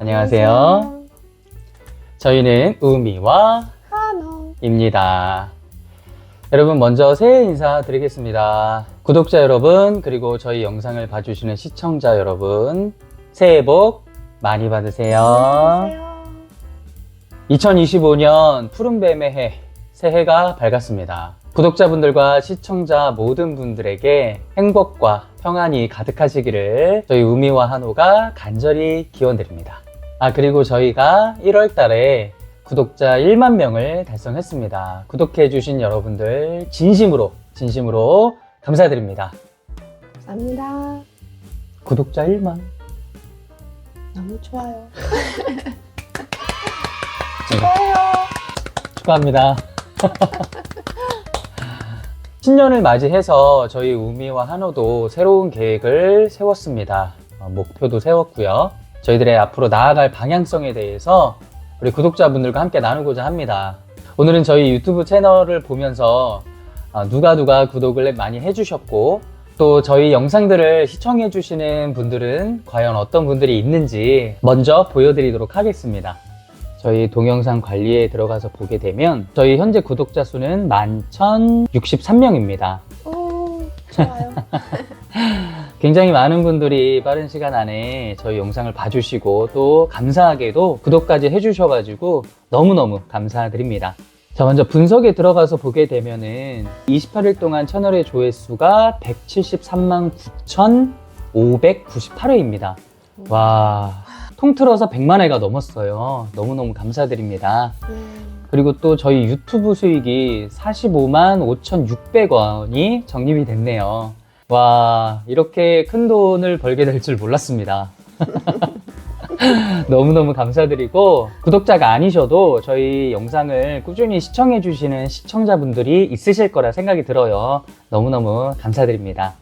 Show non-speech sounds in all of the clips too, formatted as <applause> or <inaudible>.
안녕하세요. 저희는 우미와 하노. 입니다. 여러분 먼저 새해 인사 드리겠습니다. 구독자 여러분 그리고 저희 영상을 봐주시는 시청자 여러분 새해 복 많이 받으세요. 안녕하세요. 2025년 푸른뱀의 해 새해가 밝았습니다. 구독자분들과 시청자 모든 분들에게 행복과 평안이 가득하시기를 저희 우미와 한호가 간절히 기원드립니다. 아 그리고 저희가 1월 달에 구독자 1만 명을 달성했습니다. 구독해주신 여러분들 진심으로 진심으로 감사드립니다. 감사합니다. 구독자 1만 너무 좋아요. <laughs> 네, 좋아요. 축하합니다. <laughs> 신년을 맞이해서 저희 우미와 한호도 새로운 계획을 세웠습니다. 어, 목표도 세웠고요. 저희들의 앞으로 나아갈 방향성에 대해서 우리 구독자분들과 함께 나누고자 합니다. 오늘은 저희 유튜브 채널을 보면서 어, 누가 누가 구독을 많이 해주셨고 또 저희 영상들을 시청해주시는 분들은 과연 어떤 분들이 있는지 먼저 보여드리도록 하겠습니다. 저희 동영상 관리에 들어가서 보게 되면 저희 현재 구독자 수는 11,063명입니다. 오, 좋아요. <laughs> 굉장히 많은 분들이 빠른 시간 안에 저희 영상을 봐주시고 또 감사하게도 구독까지 해주셔가지고 너무너무 감사드립니다. 자, 먼저 분석에 들어가서 보게 되면은 28일 동안 채널의 조회수가 173만 9,598회입니다. 와, 통틀어서 100만 회가 넘었어요. 너무너무 감사드립니다. 네. 그리고 또 저희 유튜브 수익이 45만 5,600원이 적립이 됐네요. 와, 이렇게 큰 돈을 벌게 될 줄 몰랐습니다. <laughs> 너무너무 감사드리고, 구독자가 아니셔도 저희 영상을 꾸준히 시청해 주시는 시청자분들이 있으실 거라 생각이 들어요. 너무너무 감사드립니다.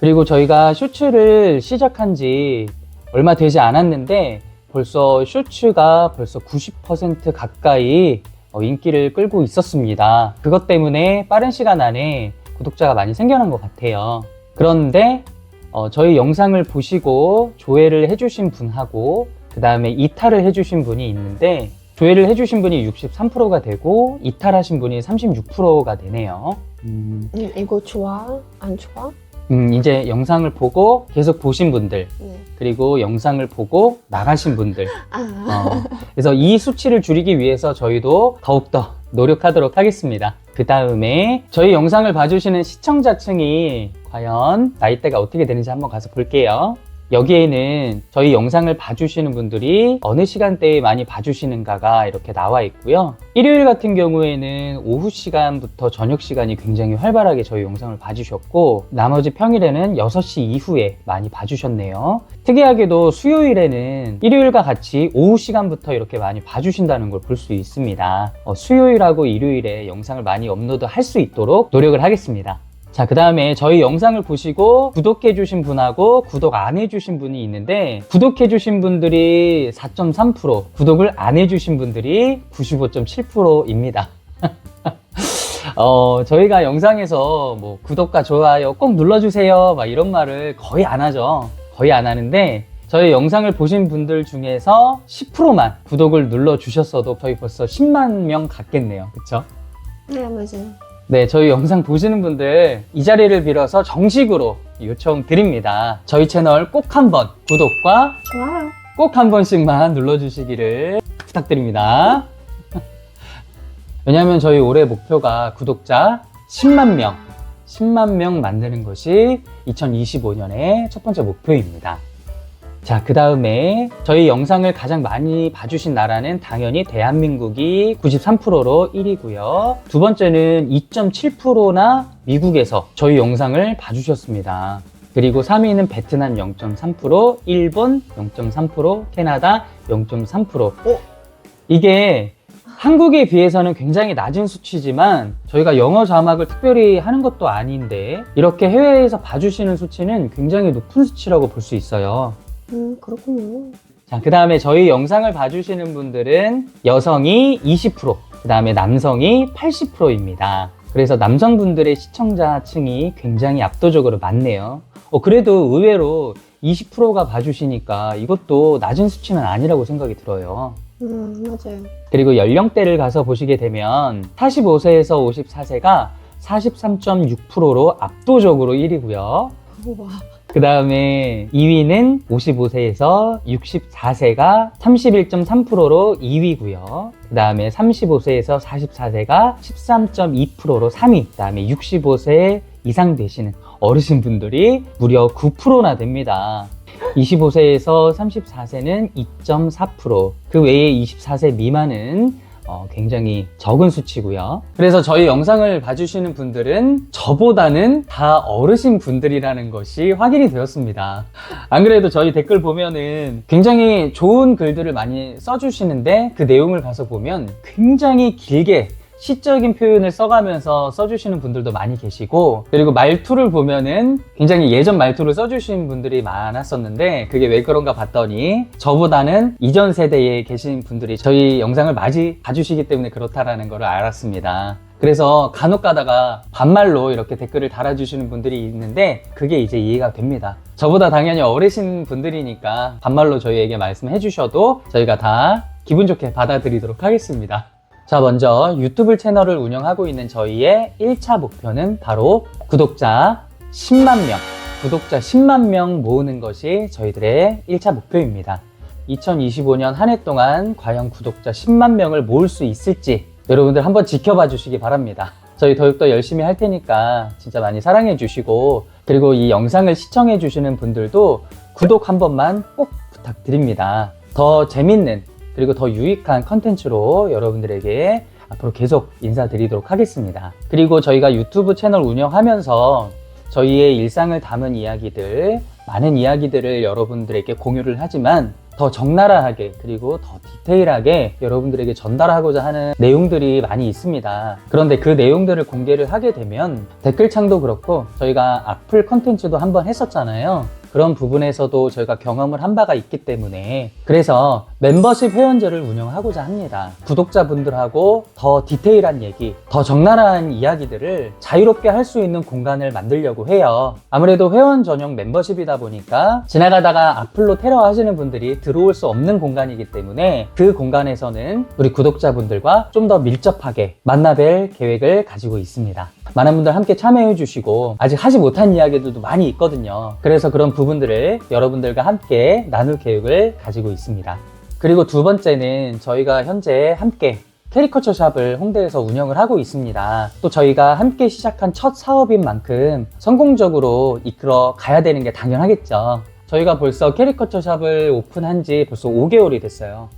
그리고 저희가 쇼츠를 시작한 지 얼마 되지 않았는데, 벌써 쇼츠가 벌써 90% 가까이 어, 인기를 끌고 있었습니다. 그것 때문에 빠른 시간 안에 구독자가 많이 생겨난 것 같아요. 그런데 어, 저희 영상을 보시고 조회를 해주신 분하고 그 다음에 이탈을 해주신 분이 있는데 조회를 해주신 분이 63%가 되고 이탈하신 분이 36%가 되네요. 음, 음, 이거 좋아? 안 좋아? 음, 이제 영상을 보고 계속 보신 분들 네. 그리고 영상을 보고 나가신 분들 아, 어, 그래서 이 수치를 줄이기 위해서 저희도 더욱더 노력하도록 하겠습니다. 그 다음에 저희 영상을 봐주시는 시청자층이 과연 나이대가 어떻게 되는지 한번 가서 볼게요. 여기에는 저희 영상을 봐주시는 분들이 어느 시간대에 많이 봐주시는가가 이렇게 나와 있고요. 일요일 같은 경우에는 오후 시간부터 저녁 시간이 굉장히 활발하게 저희 영상을 봐주셨고, 나머지 평일에는 6시 이후에 많이 봐주셨네요. 특이하게도 수요일에는 일요일과 같이 오후 시간부터 이렇게 많이 봐주신다는 걸 볼 수 있습니다. 어, 수요일하고 일요일에 영상을 많이 업로드 할 수 있도록 노력을 하겠습니다. 자, 그 다음에 저희 영상을 보시고 구독해주신 분하고 구독 안 해주신 분이 있는데, 구독해주신 분들이 4.3%, 구독을 안 해주신 분들이 95.7%입니다. <laughs> 어, 저희가 영상에서 뭐 구독과 좋아요 꼭 눌러주세요. 막 이런 말을 거의 안 하죠. 거의 안 하는데, 저희 영상을 보신 분들 중에서 10%만 구독을 눌러주셨어도 저희 벌써 10만 명 갔겠네요. 그쵸? 네, 맞아요. 네, 저희 영상 보시는 분들 이 자리를 빌어서 정식으로 요청드립니다. 저희 채널 꼭 한번 구독과 좋아요. 꼭 한 번씩만 눌러주시기를 부탁드립니다. <laughs> 왜냐하면 저희 올해 목표가 구독자 10만 명, 10만 명 만드는 것이 2025년의 첫 번째 목표입니다. 자, 그 다음에 저희 영상을 가장 많이 봐주신 나라는 당연히 대한민국이 93%로 1위고요. 두 번째는 2.7%나 미국에서 저희 영상을 봐주셨습니다. 그리고 3위는 베트남 0.3%, 일본 0.3%, 캐나다 0.3%. 어? 이게 한국에 비해서는 굉장히 낮은 수치지만 저희가 영어 자막을 특별히 하는 것도 아닌데 이렇게 해외에서 봐주시는 수치는 굉장히 높은 수치라고 볼 수 있어요. 음, 그렇군요. 자, 그 다음에 저희 영상을 봐주시는 분들은 여성이 20%, 그 다음에 남성이 80%입니다. 그래서 남성분들의 시청자층이 굉장히 압도적으로 많네요. 어, 그래도 의외로 20%가 봐주시니까 이것도 낮은 수치는 아니라고 생각이 들어요. 음, 맞아요. 그리고 연령대를 가서 보시게 되면 45세에서 54세가 43.6%로 압도적으로 1위고요. 우와. 그 다음에 2위는 55세에서 64세가 31.3%로 2위고요. 그 다음에 35세에서 44세가 13.2%로 3위. 그 다음에 65세 이상 되시는 어르신분들이 무려 9%나 됩니다. 25세에서 34세는 2.4%, 그 외에 24세 미만은 어, 굉장히 적은 수치고요. 그래서 저희 영상을 봐주시는 분들은 저보다는 다 어르신 분들이라는 것이 확인이 되었습니다. 안 그래도 저희 댓글 보면은 굉장히 좋은 글들을 많이 써주시는데 그 내용을 가서 보면 굉장히 길게 시적인 표현을 써가면서 써주시는 분들도 많이 계시고 그리고 말투를 보면은 굉장히 예전 말투를 써주시는 분들이 많았었는데 그게 왜 그런가 봤더니 저보다는 이전 세대에 계신 분들이 저희 영상을 많이 봐주시기 때문에 그렇다라는 걸 알았습니다. 그래서 간혹 가다가 반말로 이렇게 댓글을 달아주시는 분들이 있는데 그게 이제 이해가 됩니다. 저보다 당연히 어르신 분들이니까 반말로 저희에게 말씀해 주셔도 저희가 다 기분 좋게 받아들이도록 하겠습니다. 자, 먼저 유튜브 채널을 운영하고 있는 저희의 1차 목표는 바로 구독자 10만 명, 구독자 10만 명 모으는 것이 저희들의 1차 목표입니다. 2025년 한 해 동안 과연 구독자 10만 명을 모을 수 있을지 여러분들 한번 지켜봐 주시기 바랍니다. 저희 더욱더 열심히 할 테니까 진짜 많이 사랑해 주시고 그리고 이 영상을 시청해 주시는 분들도 구독 한 번만 꼭 부탁드립니다. 더 재밌는 그리고 더 유익한 컨텐츠로 여러분들에게 앞으로 계속 인사드리도록 하겠습니다. 그리고 저희가 유튜브 채널 운영하면서 저희의 일상을 담은 이야기들, 많은 이야기들을 여러분들에게 공유를 하지만 더 적나라하게 그리고 더 디테일하게 여러분들에게 전달하고자 하는 내용들이 많이 있습니다. 그런데 그 내용들을 공개를 하게 되면 댓글창도 그렇고 저희가 악플 컨텐츠도 한번 했었잖아요. 그런 부분에서도 저희가 경험을 한 바가 있기 때문에 그래서 멤버십 회원제를 운영하고자 합니다. 구독자분들하고 더 디테일한 얘기, 더 적나라한 이야기들을 자유롭게 할 수 있는 공간을 만들려고 해요. 아무래도 회원 전용 멤버십이다 보니까 지나가다가 악플로 테러 하시는 분들이 들어올 수 없는 공간이기 때문에 그 공간에서는 우리 구독자분들과 좀 더 밀접하게 만나뵐 계획을 가지고 있습니다. 많은 분들 함께 참여해 주시고 아직 하지 못한 이야기들도 많이 있거든요. 그래서 그런 부분들을 여러분들과 함께 나눌 계획을 가지고 있습니다. 그리고 두 번째는 저희가 현재 함께 캐리커처 샵을 홍대에서 운영을 하고 있습니다. 또 저희가 함께 시작한 첫 사업인 만큼 성공적으로 이끌어 가야 되는 게 당연하겠죠. 저희가 벌써 캐리커처 샵을 오픈한 지 벌써 5개월이 됐어요.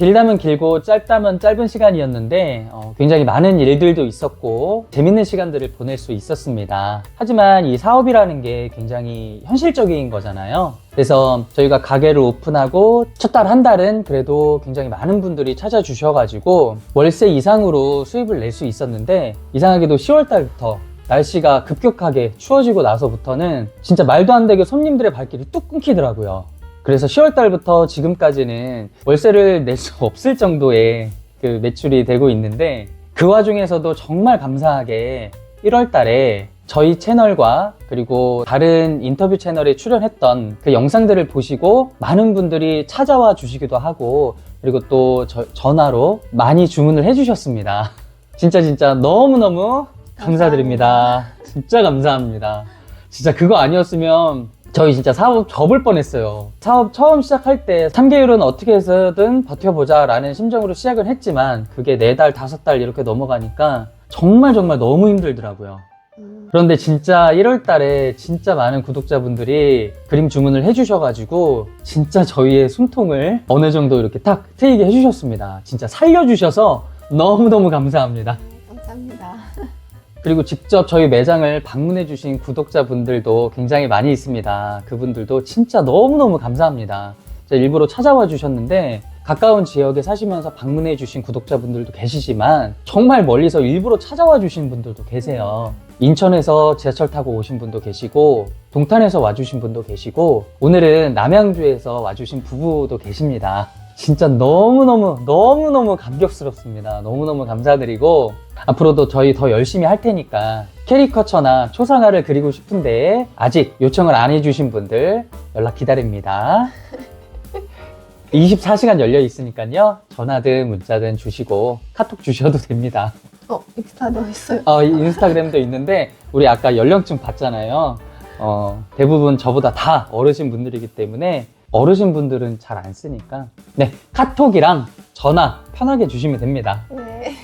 길다면 길고 짧다면 짧은 시간이었는데 어, 굉장히 많은 일들도 있었고 재밌는 시간들을 보낼 수 있었습니다. 하지만 이 사업이라는 게 굉장히 현실적인 거잖아요. 그래서 저희가 가게를 오픈하고 첫 달 한 달은 그래도 굉장히 많은 분들이 찾아주셔가지고 월세 이상으로 수입을 낼 수 있었는데 이상하게도 10월 달부터 날씨가 급격하게 추워지고 나서부터는 진짜 말도 안 되게 손님들의 발길이 뚝 끊기더라고요. 그래서 10월 달부터 지금까지는 월세를 낼 수 <laughs> 없을 정도의 그 매출이 되고 있는데 그 와중에서도 정말 감사하게 1월 달에 저희 채널과 그리고 다른 인터뷰 채널에 출연했던 그 영상들을 보시고 많은 분들이 찾아와 주시기도 하고 그리고 또 저- 전화로 많이 주문을 해주셨습니다. <laughs> 진짜 진짜 너무너무 감사드립니다. 진짜 감사합니다. 진짜 그거 아니었으면 저희 진짜 사업 접을 뻔했어요. 사업 처음 시작할 때 3개월은 어떻게 해서든 버텨보자 라는 심정으로 시작을 했지만 그게 4달, 5달 이렇게 넘어가니까 정말 정말 너무 힘들더라고요. 음, 그런데 진짜 1월 달에 진짜 많은 구독자분들이 그림 주문을 해주셔가지고 진짜 저희의 숨통을 어느 정도 이렇게 딱 트이게 해주셨습니다. 진짜 살려주셔서 너무너무 감사합니다. 감사합니다. <laughs> 그리고 직접 저희 매장을 방문해 주신 구독자분들도 굉장히 많이 있습니다. 그분들도 진짜 너무너무 감사합니다. 일부러 찾아와 주셨는데 가까운 지역에 사시면서 방문해 주신 구독자분들도 계시지만 정말 멀리서 일부러 찾아와 주신 분들도 계세요. 인천에서 지하철 타고 오신 분도 계시고 동탄에서 와주신 분도 계시고 오늘은 남양주에서 와주신 부부도 계십니다. 진짜 너무너무 너무너무 감격스럽습니다. 너무너무 감사드리고 앞으로도 저희 더 열심히 할 테니까 캐리커처나 초상화를 그리고 싶은데 아직 요청을 안 해주신 분들 연락 기다립니다. <laughs> 24시간 열려 있으니까요. 전화든 문자든 주시고 카톡 주셔도 됩니다. 어, 인스타도 있어요. 어, 인스타그램도 있는데 우리 아까 연령층 봤잖아요. 어, 대부분 저보다 다 어르신 분들이기 때문에 어르신 분들은 잘 안 쓰니까 네 카톡이랑 전화 편하게 주시면 됩니다. 네.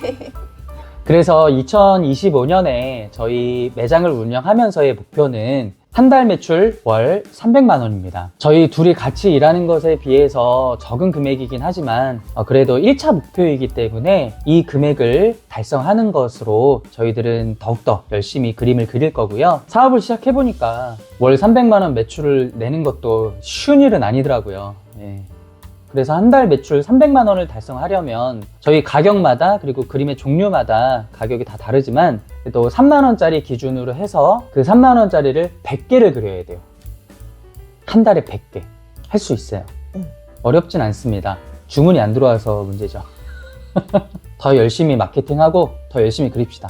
그래서 2025년에 저희 매장을 운영하면서의 목표는 한 달 매출 월 300만 원입니다. 저희 둘이 같이 일하는 것에 비해서 적은 금액이긴 하지만 어, 그래도 1차 목표이기 때문에 이 금액을 달성하는 것으로 저희들은 더욱더 열심히 그림을 그릴 거고요. 사업을 시작해보니까 월 300만 원 매출을 내는 것도 쉬운 일은 아니더라고요. 예. 그래서 한 달 매출 300만 원을 달성하려면 저희 가격마다 그리고 그림의 종류마다 가격이 다 다르지만 또 3만 원짜리 기준으로 해서 그 3만 원짜리를 100개를 그려야 돼요. 한 달에 100개 할 수 있어요. 음. 어렵진 않습니다. 주문이 안 들어와서 문제죠. <laughs> 더 열심히 마케팅하고 더 열심히 그립시다.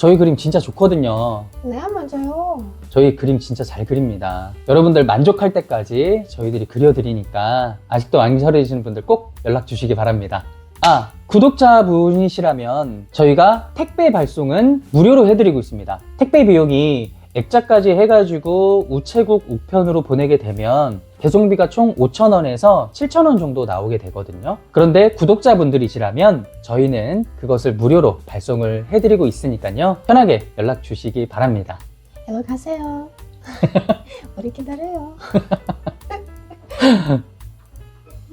저희 그림 진짜 좋거든요. 네, 맞아요. 저희 그림 진짜 잘 그립니다. 여러분들 만족할 때까지 저희들이 그려드리니까 아직도 안 그려주시는 분들 꼭 연락 주시기 바랍니다. 아, 구독자분이시라면 저희가 택배 발송은 무료로 해드리고 있습니다. 택배 비용이 액자까지 해가지고 우체국 우편으로 보내게 되면 배송비가 총 5,000원에서 7,000원 정도 나오게 되거든요. 그런데 구독자분들이시라면 저희는 그것을 무료로 발송을 해드리고 있으니까요. 편하게 연락 주시기 바랍니다. 연락하세요. 우리 <laughs> 기다려요. <laughs>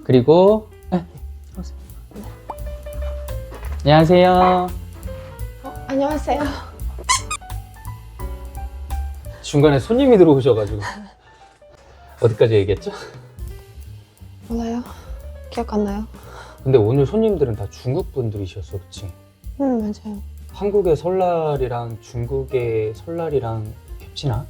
그리고 아, 네. 안녕하세요. 어, 안녕하세요. 중간에 손님이 들어오셔가지고 어디까지 얘기했죠? 몰라요. 기억 안 나요? 근데 오늘 손님들은 다 중국 분들이셨어, 그치? 응, 맞아요. 한국의 설날이랑 중국의 설날이랑 겹치나?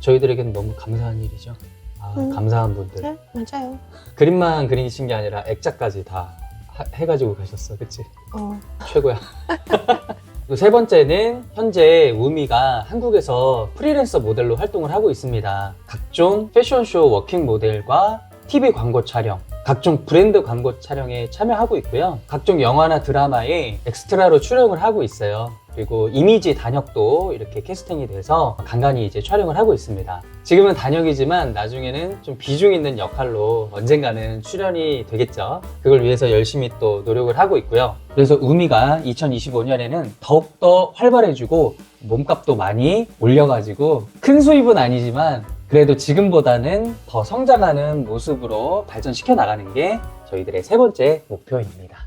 저희들에게는 너무 감사한 일이죠. 아, 음. 감사한 분들. 네, 맞아요. 그림만 그리신 게 아니라 액자까지 다 하- 해가지고 가셨어, 그치? 어, 최고야. <laughs> 세 번째는 현재 우미가 한국에서 프리랜서 모델로 활동을 하고 있습니다. 각종 패션쇼 워킹 모델과 TV 광고 촬영, 각종 브랜드 광고 촬영에 참여하고 있고요. 각종 영화나 드라마에 엑스트라로 출연을 하고 있어요. 그리고 이미지 단역도 이렇게 캐스팅이 돼서 간간히 이제 촬영을 하고 있습니다. 지금은 단역이지만 나중에는 좀 비중 있는 역할로 언젠가는 출연이 되겠죠. 그걸 위해서 열심히 또 노력을 하고 있고요. 그래서 우미가 2025년에는 더욱더 활발해지고 몸값도 많이 올려가지고 큰 수입은 아니지만 그래도 지금보다는 더 성장하는 모습으로 발전시켜 나가는 게 저희들의 세 번째 목표입니다.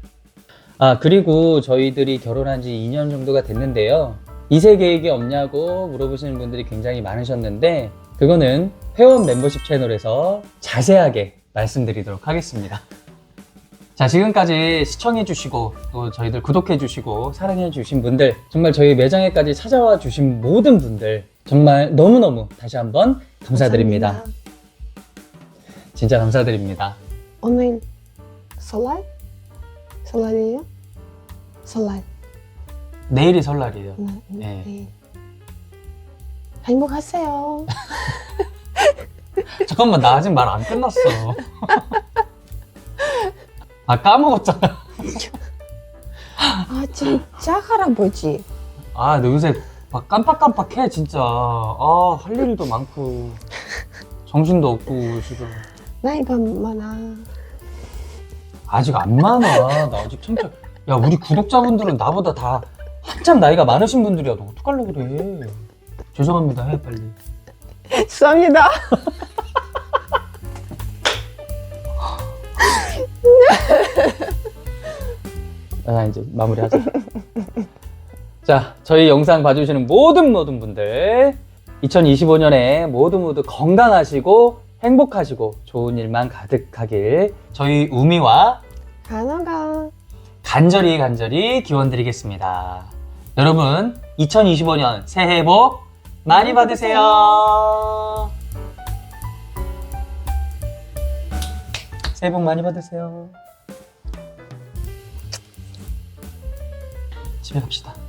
아, 그리고 저희들이 결혼한 지 2년 정도가 됐는데요. 이세 계획이 없냐고 물어보시는 분들이 굉장히 많으셨는데, 그거는 회원 멤버십 채널에서 자세하게 말씀드리도록 하겠습니다. 자, 지금까지 시청해주시고, 또 저희들 구독해주시고, 사랑해주신 분들, 정말 저희 매장에까지 찾아와 주신 모든 분들, 정말 너무너무 다시 한번 감사드립니다. 감사합니다. 진짜 감사드립니다. 오늘 설날? 설날이에요? 설날. 내일이 설날이에요. 네. 네. 네. 행복하세요. <laughs> 잠깐만 나 아직 말 안 끝났어. <laughs> 아 까먹었잖아. 아, 진짜 할아버지. 아너 요새 막 깜빡깜빡해 진짜. 아 할 일도 많고 정신도 없고 지금 나이가 많아. 아직 안 많아. 나 아직 청자. 야 우리 구독자분들은 나보다 다 한참 나이가 많으신 분들이야. 너 어떡하려고 그래. 죄송합니다 해 빨리. 죄송합니다. 아 이제 마무리하자. <laughs> 자, 저희 영상 봐주시는 모든 모든 분들 2025년에 모두 모두 건강하시고 행복하시고 좋은 일만 가득하길 저희 우미와 가나가. 간절히 간절히 기원드리겠습니다. 여러분 2025년 새해 복 많이 받으세요. 새해 복 많이 받으세요. 집에 갑시다.